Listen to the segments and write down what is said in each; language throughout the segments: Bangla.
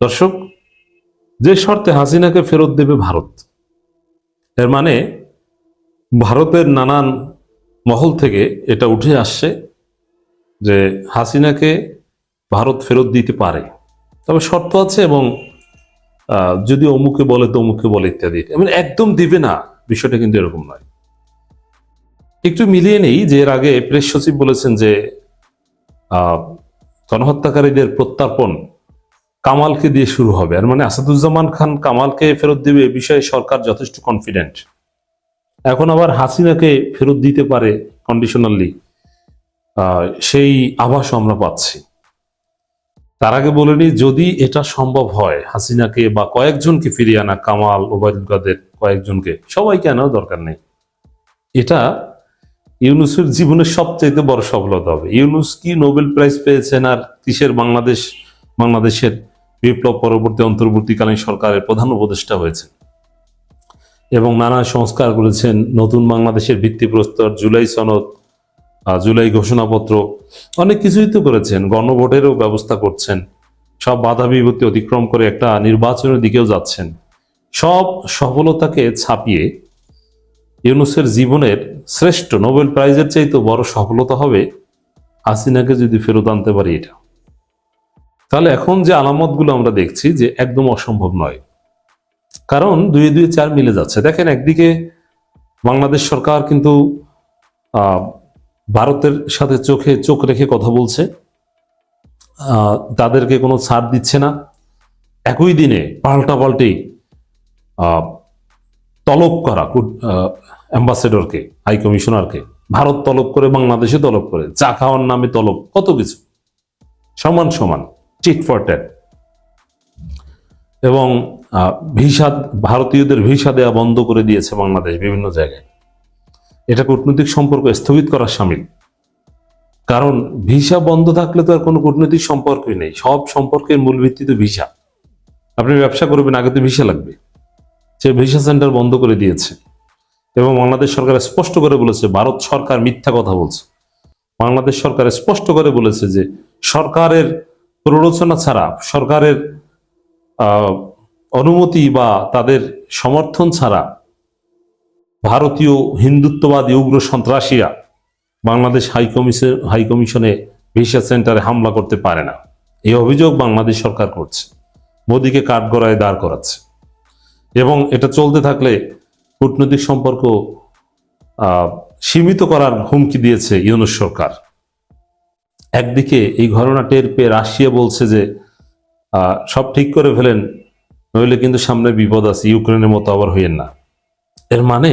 দর্শক, যে শর্তে হাসিনাকে ফেরত দেবে ভারত, এর মানে ভারতের নানান মহল থেকে এটা উঠে আসছে যে হাসিনাকে ভারত ফেরত দিতে পারে। তবে শর্ত আছে এবং যদি অমুকে বলে তো অমুকে বলে ইত্যাদি। মানে একদম দিবে না, বিষয়টা কিন্তু এরকম নয়। একটু মিলিয়ে নেই যে এর আগে প্রেস সচিব বলেছেন যে গণহত্যাকারীদের প্রত্যার্পণ কামালকে দিয়ে শুরু হবে। আর মানে আসাদুজ্জামান খান কামালকে ফেরত দেবে এ বিষয়ে সরকার যথেষ্ট কনফিডেন্ট এখন আবার হাসিনাকে ফেরত দিতে পারে কন্ডিশনালি সেই আভাসও আমরা পাচ্ছি। তার আগে বলে নিই, যদি এটা সম্ভব হয়, হাসিনাকে বা কয়েকজনকে ফিরিয়ে আনা কামাল, ওবায়দুল কাদের কয়েকজনকে, সবাইকে আনাও দরকার নেই। এটা ইউনুসের জীবনের সবচাইতে বড় সফলতা হবে। ইউনুস কি নোবেল প্রাইজ পেয়েছেন আর কিসের বাংলাদেশ, বাংলাদেশের বিপ্লব পরবর্তী অন্তর্বর্তীকালীন সরকারের প্রধান উপদেষ্টা হয়েছেন। এবং নানা সংস্কার করেছেন। নতুন বাংলাদেশের ভিত্তিপ্রস্তর, জুলাই সনদ জুলাই ঘোষণাপত্র, অনেক কিছুই তো করেছেন। গণভোটেরও ব্যবস্থা করছেন। সব বাধা বিপত্তি অতিক্রম করে একটা নির্বাচনের দিকেও যাচ্ছেন। সব সফলতাকে ছাপিয়ে ইউনুসের জীবনের শ্রেষ্ঠ নোবেল প্রাইজের চাইতে বড় সফলতা হবে হাসিনাকে যদি ফেরত আনতে পারি এটা। তাহলে এখন যে আলামতগুলো আমরা দেখছি যে একদম অসম্ভব নয়। কারণ দুই দুই চার মিলে যাচ্ছে। দেখেন একদিকে বাংলাদেশ সরকার কিন্তু ভারতের সাথে চোখে চোখ রেখে কথা বলছে। তাদেরকে কোনো ছাড় দিচ্ছে না। একই দিনে পাল্টা পাল্টি তলব করা অ্যাম্বাসেডরকে, হাই কমিশনারকে। ভারত তলব করে বাংলাদেশে তলব করে। চা খাওয়ার নামে তলব, কত কিছু। সমান সমান। চিট ফর ট্যাট এবং ভিসা, ভারতীয়দের ভিসা দেওয়া বন্ধ করে দিয়েছে বাংলাদেশ বিভিন্ন জায়গায়। এটা কূটনৈতিক সম্পর্ক স্থগিত করার সামিল। কারণ, ভিসা বন্ধ থাকলে তো আর কোনো কূটনৈতিক সম্পর্কই নেই। সব সম্পর্কের মূল ভিত্তি তো ভিসা। আপনি ব্যবসা করবেন, আগে তো ভিসা লাগবে। সে ভিসা সেন্টার বন্ধ করে দিয়েছে। এবং বাংলাদেশ সরকার স্পষ্ট করে বলেছে, ভারত সরকার মিথ্যা কথা বলছে। বাংলাদেশ সরকার স্পষ্ট করে বলেছে যে, সরকারের প্ররোচনা ছাড়া সরকারের অনুমতি বা তাদের সমর্থন ছাড়া ভারতীয় হিন্দুত্ববাদী উগ্র সন্ত্রাসীরা বাংলাদেশ হাইকমিশন হাইকমিশনে হাই ভিসা সেন্টারে হামলা করতে পারে না। এই অভিযোগ বাংলাদেশ সরকার করছে। মোদীকে কাঠগড়ায় দাঁড় করাচ্ছে। এবং এটা চলতে থাকলে কূটনৈতিক সম্পর্ক সীমিত করার হুমকি দিয়েছে ইউনুস সরকার। একদিকে এই ঘটনা টের পেয়ে রাশিয়া বলছে যে সব ঠিক করে ফেলেন, নইলে কিন্তু সামনে বিপদ আছে, ইউক্রেনের মতো আবার হইয়েন না। এর মানে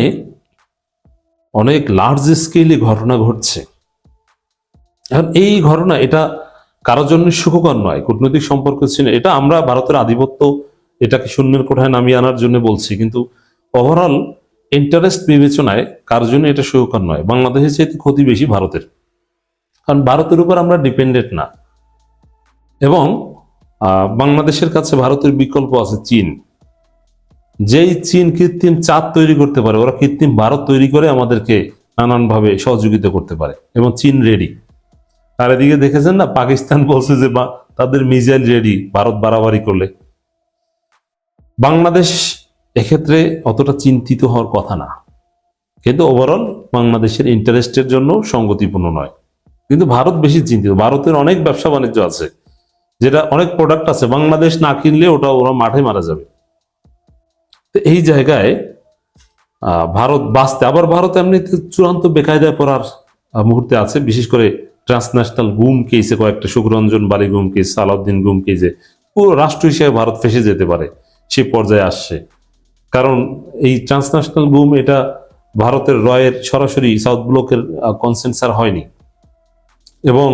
অনেক লার্জ স্কেলে ঘটনা ঘটছে। এখন এই ঘটনা, এটা কারোর জন্য সুখকর নয়, কূটনৈতিক সম্পর্ক ছিল, এটা আমরা ভারতের আধিপত্য, এটাকে শূন্যের কোঠায় নামিয়ে আনার জন্য বলছি, কিন্তু ওভারঅল ইন্টারেস্ট বিবেচনায় কারোর জন্য এটা সুখকর নয়। বাংলাদেশের চাইতে ক্ষতি বেশি ভারতের। কারণ ভারতের উপর আমরা ডিপেন্ডেন্ট না। এবং বাংলাদেশের কাছে ভারতের বিকল্প আছে চীন। যেই চীন কৃত্রিম চাঁদ তৈরি করতে পারে, ওরা কৃত্রিম ভারত তৈরি করে আমাদেরকে নানানভাবে সহযোগিতা করতে পারে এবং চীন রেডি আর এদিকে দেখেছেন না, পাকিস্তান বলছে যে তাদের মিজাইল রেডি ভারত বাড়াবাড়ি করলে। বাংলাদেশ এক্ষেত্রে অতটা চিন্তিত হওয়ার কথা না। কিন্তু ওভারঅল বাংলাদেশের ইন্টারেস্টের জন্য সঙ্গতিপূর্ণ নয়। কিন্তু ভারত বেশি চিন্তিত। ভারতের অনেক ব্যবসা বাণিজ্য আছে, যেটা অনেক প্রোডাক্ট আছে, বাংলাদেশ না কিনলে ওটা ওরা মাঠে মারা যাবে। তো এই জায়গায় ভারত বাঁচতে, আবার ভারত এমনিতে চূড়ান্ত বেকায়দায় পড়ার মুহূর্তে আছে, বিশেষ করে ট্রান্সন্যাশনাল গুম কেসে কয়েকটা, সুখরঞ্জন, বালি গুম কেস সালাউদ্দিন গুম কেসে পুরো রাষ্ট্র হিসেবে ভারত ফেসে যেতে পারে, সে পর্যায়ে আসছে। কারণ এই ট্রান্সন্যাশনাল গুম, এটা ভারতের রয়ের সরাসরি সাউথ ব্লকের কনসেন্সার হয়নি। এবং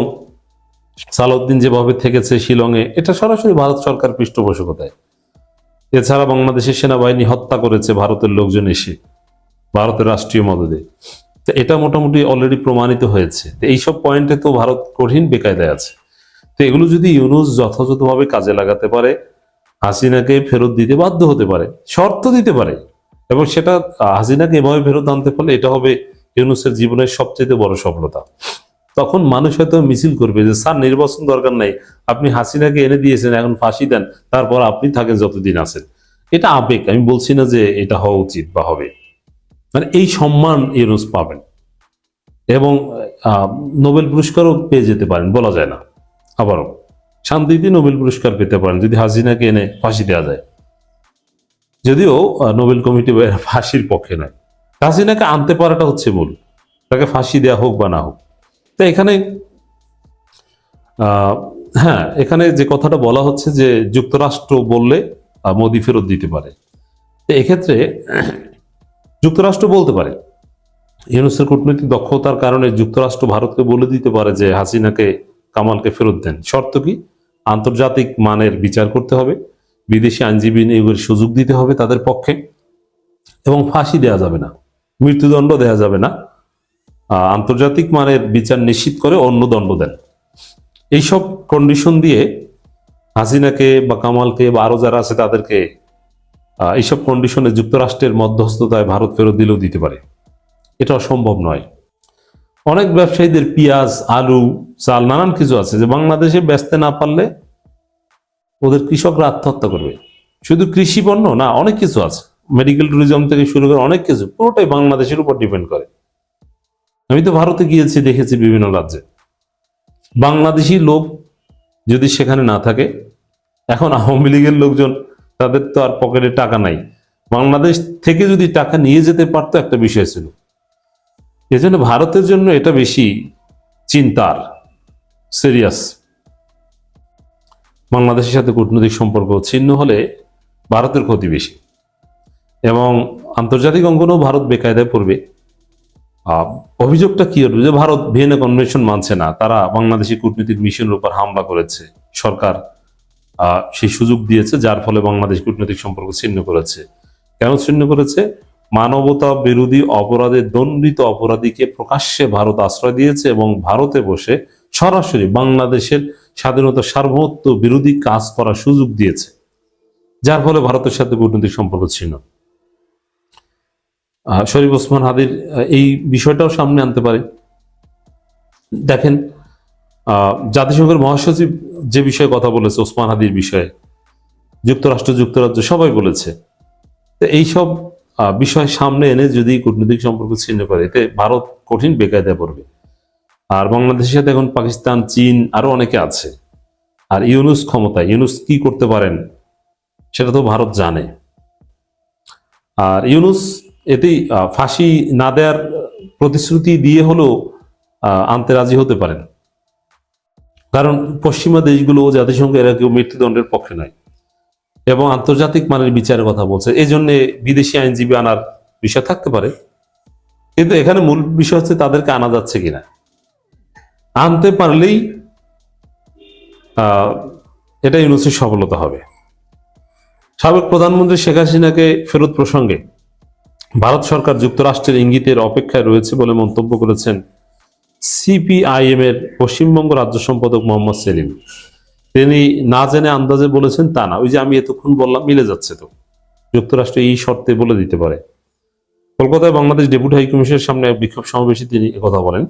সালাউদ্দিন যেভাবে থেকেছে শিলংয়ে, এটা সরাসরি ভারত সরকার পৃষ্ঠপোষকতায়। এছাড়া বাংলাদেশের সেনাবাহিনী হত্যা করেছে ভারতের লোকজন এসে, ভারতের রাষ্ট্রীয় মদদে। তো এটা মোটামুটি অলরেডি প্রমাণিত হয়েছে। এইসব পয়েন্টে তো ভারত কঠিন বেকায়দায় আছে। তো এগুলো যদি ইউনুস যথাযথভাবে কাজে লাগাতে পারে, হাসিনাকে ফেরত দিতে বাধ্য হতে পারে, শর্ত দিতে পারে, এবং সেটা হাসিনাকে এভাবে ফেরত আনতে পারলে এটা হবে ইউনুসের জীবনের সবচেয়ে বড় সফলতা। তখন মানুষ হয়তো মিছিল করবে যে, স্যার, নির্বাচন দরকার নাই। আপনি হাসিনাকে এনে দিয়েছেন, এখন ফাঁসি দেন। তারপর আপনি থাকেন যতদিন আছেন। এটা আবেগ। আমি বলছি না যে এটা হওয়া উচিত বা হবে। মানে এই সম্মান ইউনুস পাবেন। এবং নোবেল পুরস্কারও পেয়ে যেতে পারেন, বলা যায় না। আবারও, শান্তিতে নোবেল পুরস্কার পেতে পারেন যদি হাসিনাকে এনে ফাঁসি দেওয়া যায়। যদিও নোবেল কমিটি ফাঁসির পক্ষে নয়। হাসিনাকে আনতে পারাটা হচ্ছে মূল। তাকে ফাঁসি দেওয়া হোক বা না হোক। তো এখানে হ্যাঁ এখানে যে কথাটা বলা হচ্ছে যে যুক্তরাষ্ট্র বললে মোদি ফেরত দিতে পারে। তো এক্ষেত্রে যুক্তরাষ্ট্র বলতে পারে। ইউনুসের কূটনৈতিক দক্ষতার কারণে যুক্তরাষ্ট্র ভারতকে বলে দিতে পারে যে হাসিনাকে, কামালকে ফেরত দেন। শর্ত কি? আন্তর্জাতিক মানের বিচার করতে হবে। বিদেশি আইনজীবী নিয়োগের সুযোগ দিতে হবে তাদের পক্ষে। এবং ফাঁসি দেওয়া যাবে না। মৃত্যুদণ্ড দেওয়া যাবে না। আন্তর্জাতিক মানের বিচার নিশ্চিত করে অন্য দণ্ড দেন। এইসব কন্ডিশন দিয়ে হাসিনাকে বা কামালকে বা আরও যারা আছে তাদেরকে এইসব কন্ডিশনে যুক্তরাষ্ট্রের মধ্যস্থতায় ভারত ফেরত দিলেও দিতে পারে। এটা অসম্ভব নয়। অনেক ব্যবসায়ীদের পেঁয়াজ, আলু, চাল, নানান কিছু আছে যে বাংলাদেশে বেচতে না পারলে ওদের কৃষকরা আত্মহত্যা করবে। শুধু কৃষি পণ্য না, অনেক কিছু আছে। মেডিকেল ট্যুরিজম থেকে শুরু করে অনেক কিছু, পুরোটাই বাংলাদেশের উপর ডিপেন্ড করে। আমি তো ভারতে গিয়েছি, দেখেছি বিভিন্ন রাজ্যে। বাংলাদেশি লোক যদি সেখানে না থাকে, এখন আওয়ামী লীগের লোকজন, তাদের তো আর পকেটে টাকা নাই। বাংলাদেশ থেকে যদি টাকা নিয়ে যেতে পারতো একটা বিষয় ছিল। এজন্য ভারতের জন্য এটা বেশি চিন্তার সিরিয়াস বাংলাদেশের সাথে কূটনৈতিক সম্পর্ক ছিন্ন হলে ভারতের ক্ষতি বেশি। এবং আন্তর্জাতিক অঙ্গনেও ভারত বেকায়দায় পড়বে। অভিযোগটা কি হলো? যে ভারত ভিয়েনা কনভেনশন মানছে না তারা বাংলাদেশি কূটনৈতিক মিশনের উপর হামলা করেছে। সরকার সেই সুযোগ দিয়েছে যার ফলে বাংলাদেশ কূটনৈতিক সম্পর্ক ছিন্ন করেছে। কেন ছিন্ন করেছে? মানবতা বিরোধী অপরাধে দণ্ডিত অপরাধীকে প্রকাশ্যে ভারত আশ্রয় দিয়েছে এবং ভারতে বসে সরাসরি বাংলাদেশের স্বাধীনতা সার্বভৌমত্ব বিরোধী কাজ করার সুযোগ দিয়েছে যার ফলে ভারতের সাথে কূটনৈতিক সম্পর্ক আহ, শরীফ ওসমান হাদির এই বিষয়টাও সামনে আনতে পারে। দেখেন জাতিসংঘের মহাসচিব যে বিষয়ে কথা বলেছে, ওসমান হাদির বিষয়ে, যুক্তরাষ্ট্র, যুক্তরাজ্য, সবাই বলেছে। তো এইসব বিষয় সামনে এনে যদি কূটনৈতিক সম্পর্ক ছিন্ন করে, এতে ভারত কঠিন বেকায়দায় পড়বে। আর বাংলাদেশের সাথে এখন পাকিস্তান, চীন আরও অনেকে আছে। আর ইউনুস ক্ষমতায় ইউনুস কি করতে পারেন, সেটা তো ভারত জানে। আর ইউনুস এতেই ফাঁসি না দেওয়ার প্রতিশ্রুতি দিয়ে হলেও আনতে রাজি হতে পারেন। কারণ পশ্চিমা দেশগুলো জাতিসংঘ এরা কেউ মৃত্যুদণ্ডের পক্ষে নয়। এবং আন্তর্জাতিক মানের বিচারের কথা বলছে। এই জন্য বিদেশি আইনজীবী আনার বিষয় থাকতে পারে। কিন্তু এখানে মূল বিষয় হচ্ছে তাদেরকে আনা যাচ্ছে কিনা। আনতে পারলেই এটা ইউনুসের সফলতা হবে। সাবেক প্রধানমন্ত্রী শেখ হাসিনাকে ফেরত প্রসঙ্গে ভারত সরকার যুক্তরাষ্ট্রের ইঙ্গিতের অপেক্ষায় রয়েছে বলে মন্তব্য করেছেন সিপিআইএম এর পশ্চিমবঙ্গ রাজ্য সম্পাদক মোহাম্মদ সেলিম। তিনি না জেনে আন্দাজে বলেছেন তা না। ওই যে আমি এতক্ষণ বললাম, মিলে যাচ্ছে তো। যুক্তরাষ্ট্র এই শর্তে বলে দিতে পারে। কলকাতায় বাংলাদেশ ডেপুটি হাইকমিশনের সামনে এক বিক্ষোভ সমাবেশে তিনি কথা বলেন।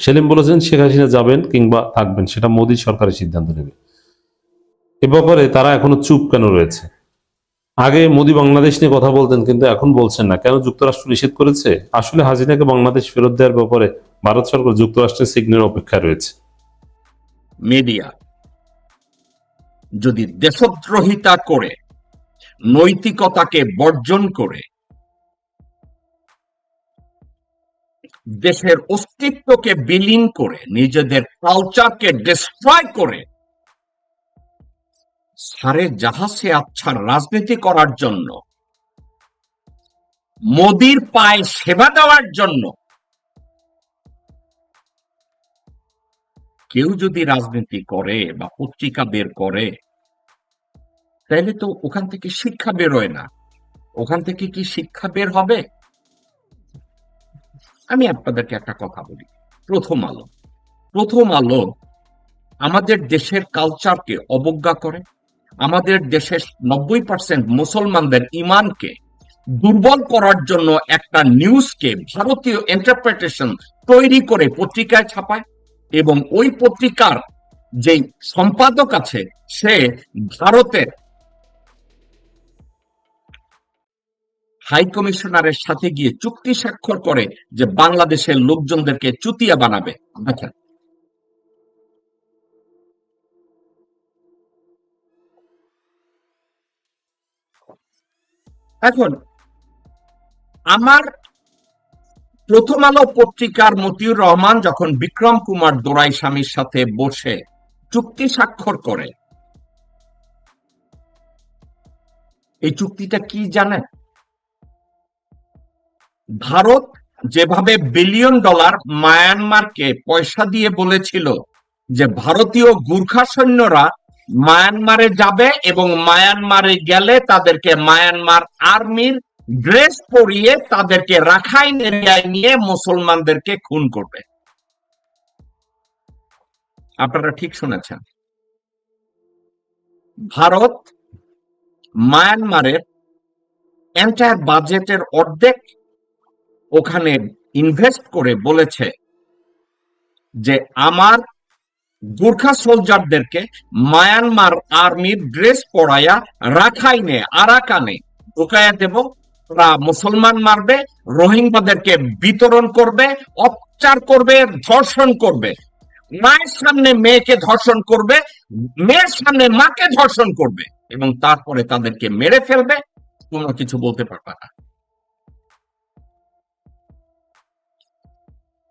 সেলিম বলেছেন, শেখ হাসিনা যাবেন কিংবা থাকবেন, সেটা মোদী সরকারের সিদ্ধান্ত নেবে। এ ব্যাপারে তারা এখনও চুপ কেন রয়েছে? আগে মোদী বাংলাদেশ নিয়ে কথা বলতেন, কিন্তু এখন বলছেন না। কেন যুক্তরাষ্ট্র নিষেধ করেছে? আসলে হাসিনাকে বাংলাদেশ ফেরত দেওয়ার ব্যাপারে ভারত সরকার যুক্তরাষ্ট্রের সিগন্যাল অপেক্ষায় রয়েছে। মিডিয়া যদি দেশদ্রোহিতা করে, নৈতিকতাকে বর্জন করে, দেশের অস্তিত্বকে বিলীন করে, নিজেদের কালচারকে ডিস্ট্রয় করে সারে জাহাজে আচ্ছার রাজনীতি করার জন্য, মোদির পায়ে সেবা দেওয়ার জন্য, কেউ যদি রাজনীতি করে বা পত্রিকা বের করে তাহলে তো ওখান থেকে শিক্ষা বেরোয় না। ওখান থেকে কি শিক্ষা বের হবে? আমি আপনাদেরকে একটা কথা বলি। প্রথম আলো। প্রথম আলো আমাদের দেশের কালচারকে অবজ্ঞা করে। আমাদের দেশের নব্বই পার্সেন্ট মুসলমানদের ইমানকে দুর্বল করার জন্য একটা নিউজকে ভারতীয় ইন্টারপ্রিটেশন তৈরি করে পত্রিকায় ছাপায় এবং ওই পত্রিকার যে সম্পাদক আছে, সে ভারতের হাই কমিশনারের সাথে গিয়ে চুক্তি স্বাক্ষর করে যে বাংলাদেশের লোকজনদেরকে চুতিয়া বানাবে। দেখেন এখন, আমার প্রথম আলো পত্রিকার মতিউর রহমান যখন বিক্রম কুমার দোরাই স্বামীর সাথে বসে চুক্তি স্বাক্ষর করে, এই চুক্তিটা কি জানেন? ভারত যেভাবে বিলিয়ন ডলার মায়ানমারকে পয়সা দিয়ে বলেছিল যে ভারতীয় গুর্খা সৈন্যরা মায়ানমারে যাবে এবং মায়ানমারে গেলে তাদেরকে মায়ানমার আর্মির ড্রেস পরিয়ে তাদেরকে রাখাইন এরিয়ায় নিয়ে মুসলমানদেরকে খুন করবে। আপনারা ঠিক শুনেছেন। ভারত মায়ানমারের এন্টায়ার বাজেটের অর্ধেক ওখানে ইনভেস্ট করে বলেছে যে আমার গুর্খা সোলজারদেরকে মায়ানমার আর্মির ড্রেস পরাইয়া রাখাইনে, আরাকানে ঢুকাইয়া দেব। ওরা মুসলমান মারবে, রোহিঙ্গাদেরকে বিতরণ করবে অত্যাচার করবে, ধর্ষণ করবে। মায়ের সামনে মেয়েকে ধর্ষণ করবে, মেয়ের সামনে মাকে ধর্ষণ করবে এবং তারপরে তাদেরকে মেরে ফেলবে। কোনো কিছু বলতে পারবে না।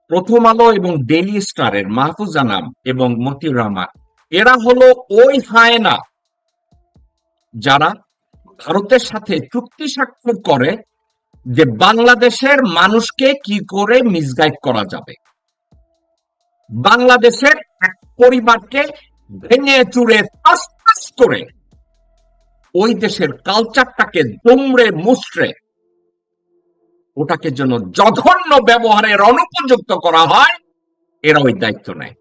প্রথম আলো এবং ডেইলি স্টারের মাহফুজ আনাম এবং মতিউর রহমান। এরা হলো ওই হায়না যারা ভারতের সাথে চুক্তি স্বাক্ষর করে যে বাংলাদেশের মানুষকে কি করে মিসগাইড করা যাবে। বাংলাদেশের এক পরিবারকে ভেঙে তাস তাস করে ওই দেশের কালচারটাকে দুমড়ে মুচড়ে ওটাকে যেন জঘন্য ব্যবহারের অনুপযুক্ত করা হয়, এরা ওই দায়িত্ব নেয়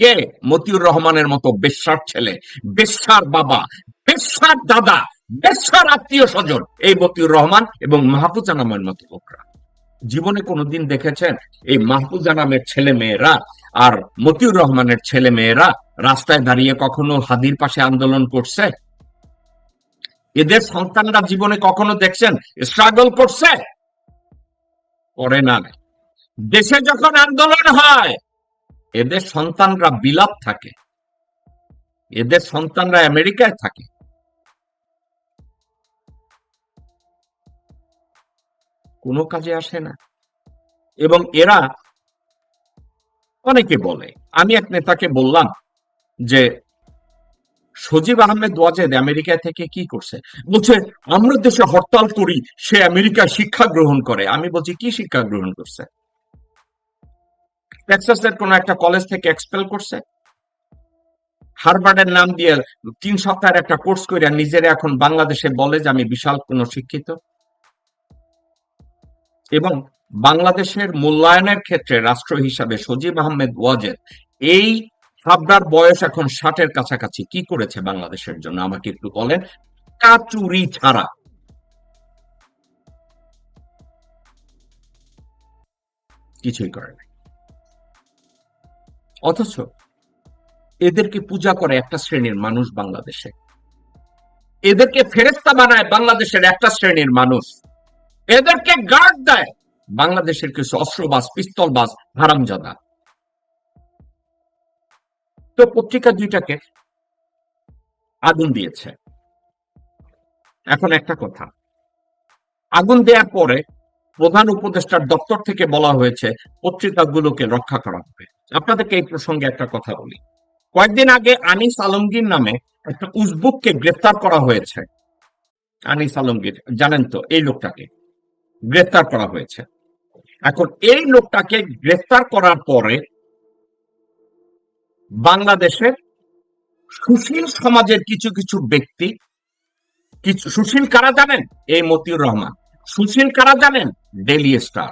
কে? মতিউর রহমানের মতো বেশ্যার ছেলে, বেশ্যার বাবা, বেশ্যার দাদা, বেশ্যার আত্মীয় স্বজন, এই মতিউর রহমান এবং মাহফুজ আনামের মতো লোকরা। জীবনে কোনোদিন দেখেছেন এই মাহফুজ আনামের ছেলে মেয়েরা আর মতিউর রহমানের ছেলে মেয়েরা রাস্তায় দাঁড়িয়ে কখনো হাদির পাশে আন্দোলন করছে? এদের সন্তানরা জীবনে কখনো দেখছেন স্ট্রাগল করছে? করে না। দেশে যখন আন্দোলন হয়, এদের সন্তানরা বিলাপ থাকে। এদের সন্তানরা আমেরিকায় থাকে। কোনো কাজে আসে না। এবং এরা অনেকে বলে, আমি এক নেতাকে বললাম যে সজীব আহমেদ ওয়াজেদ আমেরিকা থেকে কি করছে? বলছে, আমরা দেশে হরতাল করি, সে আমেরিকায় শিক্ষা গ্রহণ করে। আমি বলছি, কি শিক্ষা গ্রহণ করছে? টেক্সাসের কোন একটা কলেজ থেকে এক্সপেল করছে। হারবার্ডের নাম দিয়ে তিন সপ্তাহের একটা কোর্স করে নিজের এখন বাংলাদেশে বলে যে আমি বিশাল কোন শিক্ষিত। এবং বাংলাদেশের মূল্যায়নের ক্ষেত্রে রাষ্ট্র হিসাবে সজীব আহমেদ ওয়াজেদ এই হাবড়ার বয়স এখন ষাটের কাছাকাছি। কি করেছে বাংলাদেশের জন্য? আমাকে একটু বলেন। কাচুরি ছাড়া। কিছুই করে অথচ এদেরকে পূজা করে একটা শ্রেণির মানুষ বাংলাদেশে। এদেরকে ফেরেস্তা বানায় বাংলাদেশের একটা শ্রেণির মানুষ। এদেরকে গার্ড দেয় বাংলাদেশের কিছু অস্ত্রবাজ, পিস্তলবাজ, হারামজাদা। তো পত্রিকা দুইটাকে আগুন দিয়েছে। এখন একটা কথা, আগুন দেওয়ার পরে প্রধান উপদেষ্টার দপ্তর থেকে বলা হয়েছে পত্রিকাগুলোকে রক্ষা করা হবে। আপনাদেরকে এই প্রসঙ্গে একটা কথা বলি। কয়েকদিন আগে আনিস আলমগীর নামে একটা উজবুককে গ্রেফতার করা হয়েছে। আনিস আলমগীর, জানেন তো, এই লোকটাকে গ্রেফতার করা হয়েছে। এখন এই লোকটাকে গ্রেফতার করার পরে বাংলাদেশের সুশীল সমাজের কিছু কিছু ব্যক্তি, কিছু, সুশীল কারা জানেন? এই মতিউর রহমান। সুশীল কারা জানেন? Daily Star.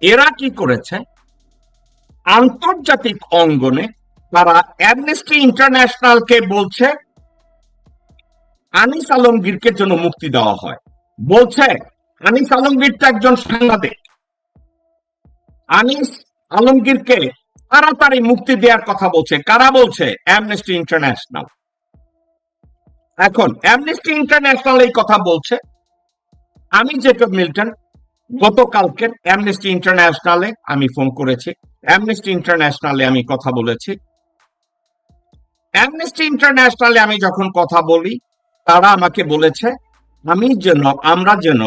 এরা কি করেছে? আন্তর্জাতিক অঙ্গনে তারা অ্যামনেস্টি ইন্টারন্যাশনালকে বলছে, আনিস আলমগীরকে জন্য মুক্তি দেওয়া হয়। বলছে, আনিস আলমগীর তো একজন সাংবাদিক। আনিস আলমগীরকে তাড়াতাড়ি মুক্তি দেওয়ার কথা বলছে। কারা বলছে? অ্যামনেস্টি ইন্টারন্যাশনাল এখন অ্যামনেস্টি ইন্টারন্যাশনাল এই কথা বলছে। আমি জেকব মিল্টন গতকালকে অ্যামনেস্টি ইন্টারন্যাশনালে আমি ফোন করেছি। অ্যামনেস্টি ইন্টারন্যাশনালে আমি কথা বলেছি। অ্যামনেস্টি ইন্টারন্যাশনালে আমি যখন কথা বলি, তারা আমাকে বলেছে, আমি যেন, আমরা যেন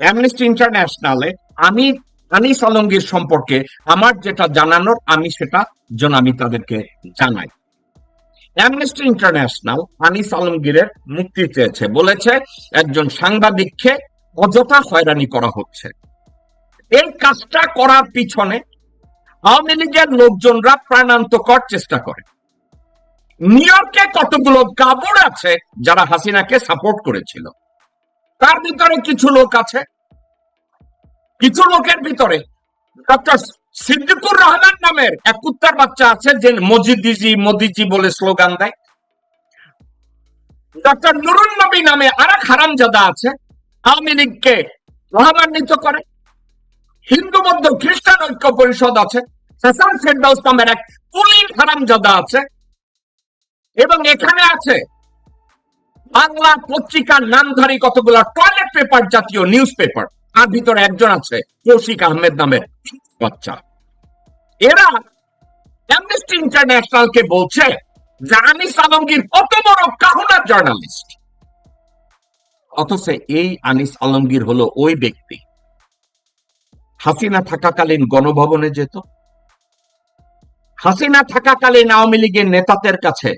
অ্যামনেস্টি ইন্টারন্যাশনালে আমি আনিস আলমগীর সম্পর্কে আমার যেটা জানানোর, আমি সেটা যেন আমি তাদেরকে জানাই। অ্যামনেস্টি ইন্টারন্যাশনাল আনিস আলমগীরের মুক্তি চেয়েছে, বলেছে একজন সাংবাদিককে অযথা হয়রানি করা হচ্ছে। এই কাজটা করার পিছনে আওয়ামী লীগের লোকজনরা প্রাণান্তকর চেষ্টা করে। নিউ ইয়র্কে কতগুলো কাবুর আছে যারা হাসিনাকে সাপোর্ট করেছিল? তার ভিতরে কিছু লোক আছে? কিছু লোকের ভিতরে, ডক্টর সিদ্দিকুর রহমান নামের এক কুত্তার বাচ্চা আছে যে মজিদিজি, মোদিজি বলে স্লোগান দেয়। ডক্টর নুরুন নবী নামে আর এক হারামজাদা আছে, আওয়ামী লীগকে রহমান্বিত করে। হিন্দু মধ্য খ্রিস্টান ঐক্য পরিষদ আছে হাসান ফেরদাউস নামের এক হারামজাদা আছে। এবং এখানে আছে বাংলা পত্রিকার নামধারী কতগুলো টয়লেট পেপার জাতীয় নিউজ পেপার তার ভিতরে একজন আছে, কৌশিক আহমেদ নামের বাচ্চা। এরা অ্যামনেস্টি ইন্টারন্যাশনালকে বলছে যে আনিস আলমগীর কত বড় কাহুনা জার্নালিস্ট। অথচ এই আনিস আলমগীর হলো ওই ব্যক্তি। হাসিনা থাকাকালীন গণভবনে যেত। হাসিনা থাকাকালীন আওয়ামী লীগের নেতাদের কাছে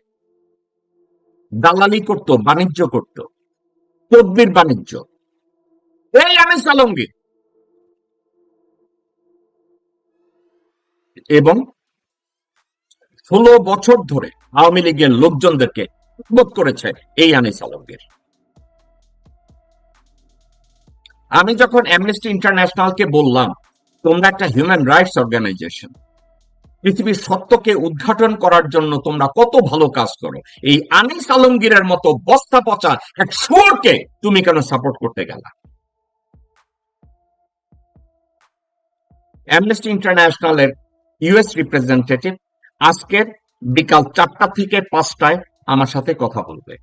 দালালি করত, বাণিজ্য করত, তদবির বাণিজ্য। এই আনিস আলমগীর এবং ষোলো বছর ধরে আওয়ামী লীগের লোকজনদেরকে বোধ করেছে এই আনিস আলমগীর আমি যখন অ্যামনেস্টি ইন্টারন্যাশনালকে বললাম, তোমরা একটা হিউম্যান রাইটস অর্গানাইজেশন পৃথিবীর সত্যকে উদ্ঘাটন করার জন্য তোমরা কত ভালো কাজ করো। এই আনিস আলমগীরের মতো বস্তা পচা এক সুরকে তুমি কেন সাপোর্ট করতে গেলা? অ্যামনেস্টি ইন্টারন্যাশনালের ইউএস রিপ্রেজেন্টেটিভ আজকের বিকাল চারটা থেকে পাঁচটায় আমার সাথে কথা বলবে।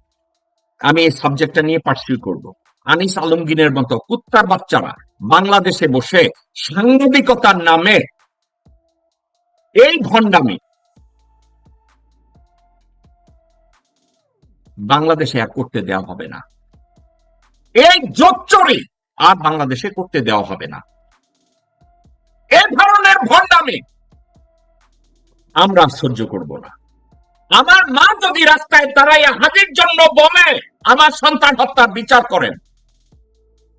আমি এই সাবজেক্টটা নিয়ে পার্সিউ করব। আনিস আলমগীরের মতো কুত্তার বাচ্চারা বাংলাদেশে বসে সাংবাদিকতার নামে এই ভণ্ডামি বাংলাদেশে আর করতে দেওয়া হবে না। এই জোচ্চরি আর বাংলাদেশে করতে দেওয়া হবে না। এ ধরনের ভণ্ডামি আমরা সহ্য করব না। আমার মা যদি রাস্তায় দাঁড়াইয়া হাজির জন্য বলে, আমার সন্তান হত্যার বিচার করেন,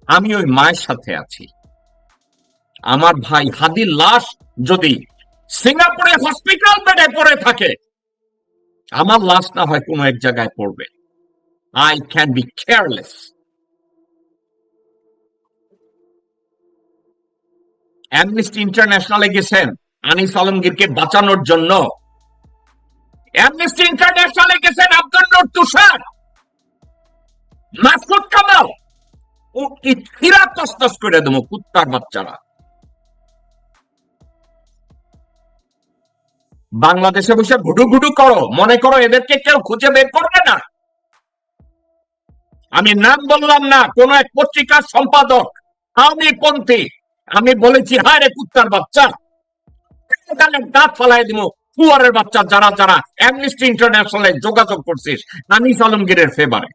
আমি ওই মায়ের সাথে আছি। আমার ভাই হাদির লাশ যদি সিঙ্গাপুরে হসপিটাল বেডে পড়ে থাকে, আমার লাশ না হয় কোনো এক জায়গায় পড়বে। I can be careless Amnesty ইন্টারন্যাশনালে গেছেন আনিস আলমগীরকে বাঁচানোর জন্য। ইন্টারন্যাশনালে গেছেন আব্দুল তুষার। কামাল। ও কি করে দেবো কুত্তার বাচ্চারা। বাংলাদেশে বসে ঘুটু ঘুটু করো, মনে করো এদেরকে কেউ খুঁজে বের করবে না। আমি নাম বললাম না, কোন এক পত্রিকার সম্পাদক আমি পন্থী আমি বলেছি, হায় রে কুত্তার বাচ্চা। দাঁত ফালাই দিব ফুয়ারের বাচ্চা যারা যারা অ্যামনিস্টি ইন্টারন্যাশনালে যোগাযোগ করছিস আনিস আলমগীরের ফেভারে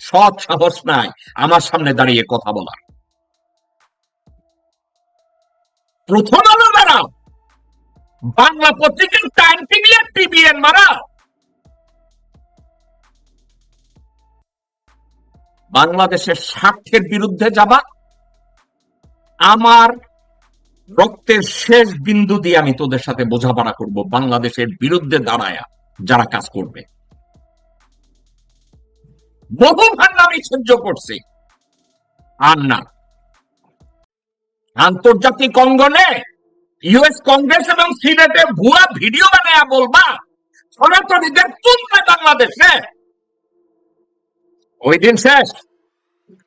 সৎ সাহস নাই, আমার সামনে দাঁড়িয়ে কথা বলার। প্রথম আলো বাংলা পত্রিকার টাইম টিভি আর টিভিএন মারা বাংলাদেশের স্বার্থের বিরুদ্ধে যাবা। আমার রক্তের শেষ বিন্দু দিয়ে আমি তোদের সাথে বোঝাপড়া করব, বাংলাদেশের বিরুদ্ধে দাঁড়ায়া যারা কাজ করবে। বহু ভান্ডা আমি সহ্য করছি। আর না। আন্তর্জাতিক অঙ্গনে ইউএস কংগ্রেস এবং সিনেটে ভুয়া ভিডিও বানায়া বলবা, সনাতনীদের তুলবে বাংলাদেশে। ওই শেষ।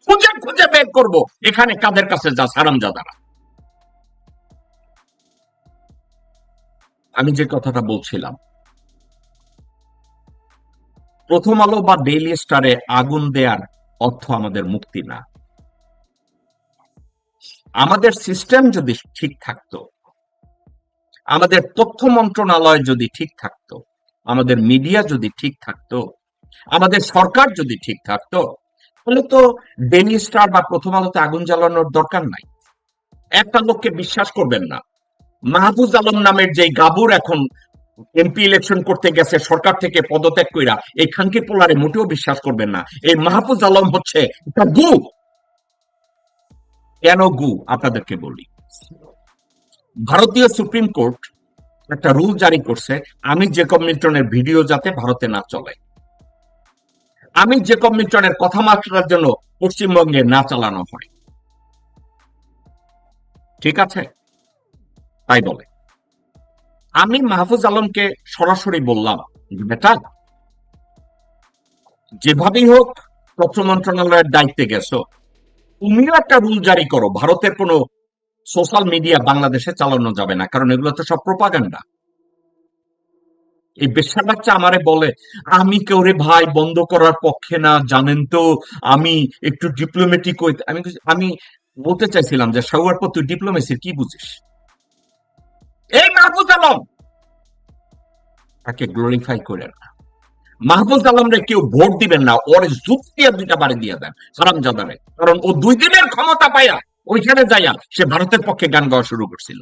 খুঁজে খুঁজে বের করব। এখানে কাদের কাছে যা সারামজাদারা আমি যে কথাটা বলছিলাম, প্রথম আলো বা ডেইলি স্টারে আগুন দেওয়ার অর্থ আমাদের মুক্তি না। আমাদের সিস্টেম যদি ঠিক থাকতো, আমাদের তথ্য মন্ত্রণালয় যদি ঠিক থাকতো, আমাদের মিডিয়া যদি ঠিক থাকতো আমাদের সরকার যদি ঠিক থাকতো, তাহলে তো ডেইলি স্টার বা প্রথম আলোতে আগুন জ্বালানোর দরকার নাই। একটা লোককে বিশ্বাস করবেন না। মাহফুজ আলম নামের যে গাবুর এখন এমপি ইলেকশন করতে গেছে, সরকার থেকে পদত্যাগ কইরা, এই খানকি পোলারে মোটেও বিশ্বাস করবেন না। এই মাহফুজ আলম হচ্ছে একটা গু। কেন গু? আপনাদেরকে বলি। ভারতীয় সুপ্রিম কোর্ট একটা রুল জারি করছে, আমি জেকব মিল্টনের ভিডিও যাতে ভারতে না চলে। আমি জেকব মিল্টনের কথাবার্তার জন্য পশ্চিমবঙ্গে না চালানো হয়। ঠিক আছে? তাই বলে। আমি মাহফুজ আলমকে সরাসরি বললাম, বেটা, যেভাবেই হোক তথ্য মন্ত্রণালয়ের দায়িত্বে গেছো, তুমিও একটা রুল জারি করো, ভারতের কোনো সোশ্যাল মিডিয়া বাংলাদেশে চালানো যাবে না, কারণ এগুলো তো সব প্রপাগান্ডা এই বেশা বাচ্চা আমারে বলে, আমি কেউ রে ভাই বন্ধ করার পক্ষে না, জানেন তো? আমি একটু ডিপ্লোমেটিক আমি আমি বলতে চাইছিলাম যে সবার পর তুই ডিপ্লোমেসির কি বুঝিস? এই মাহফুজ আলম! তাকে গ্লোরিফাই না। মাহফুজ কেউ ভোট দিবেন না, ওর দিয়ে দুইটা বাড়ি দিয়ে দেন সারাম জাদারে কারণ ও দুই দিনের ক্ষমতা পাইয়া ওইখানে যাইয়া সে ভারতের পক্ষে গান গাওয়া শুরু করছিল।